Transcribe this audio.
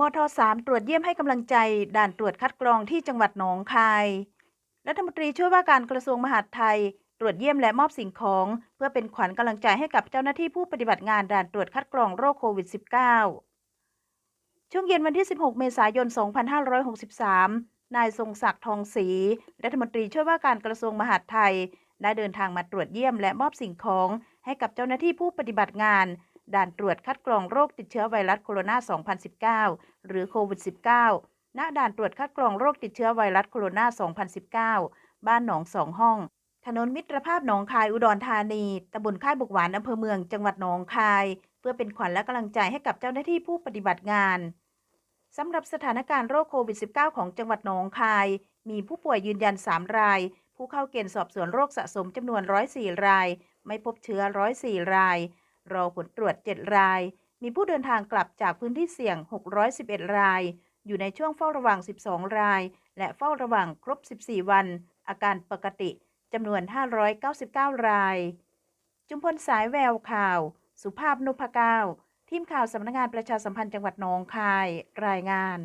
มท3ตรวจเยี่ยมให้กำลังใจด่านตรวจคัดกรองที่จังหวัดหนองคาย รัฐมนตรีช่วยว่าการกระทรวงมหาดไทย ตรวจเยี่ยมและมอบสิ่งของ เพื่อเป็นขวัญกำลังใจให้กับเจ้าหน้าที่ผู้ปฏิบัติงานด่านตรวจคัดกรองโรคโควิด -19 ช่วงเย็นวันที่ 16 เมษายน 2563 นายทรงศักดิ์ทองศรีรัฐมนตรีช่วยว่าการกระทรวงมหาดไทย ได้เดินทางมาตรวจเยี่ยมและมอบสิ่งของให้กับเจ้าหน้าที่ผู้ปฏิบัติงาน ด่านตรวจคัดกรองโรคติดเชื้อไวรัสโคโรนา 2019 หรือโควิด -19 ณ ด่านตรวจคัดกรองโรคติดเชื้อไวรัสโคโรนา 2019 บ้านหนองสองห้อง ถนนมิตรภาพหนองคายอุดรธานี ตำบลค่ายบุกหวาน อำเภอเมือง จังหวัดหนองคาย เพื่อเป็นขวัญและกำลังใจให้กับเจ้าหน้าที่ผู้ปฏิบัติงานสำหรับสถานการณ์โรคโควิด -19 ของจังหวัดหนองคาย มีผู้ป่วยยืนยัน 3 ราย ผู้เข้าเกณฑ์สอบสวนโรคสะสมจำนวน 104 ราย ไม่พบเชื้อ 104 ราย รอผลตรวจ 7 ราย มีผู้เดินทางกลับจากพื้นที่เสี่ยง 611 ราย อยู่ในช่วงเฝ้าระวัง 12 ราย และเฝ้าระวังครบ 14 วัน อาการปกติจำนวน 599 ราย จุมพลสายแววข่าว สุภาพนุพเก้าทีมข่าวสำนักงานประชาสัมพันธ์จังหวัดหนองคาย รายงาน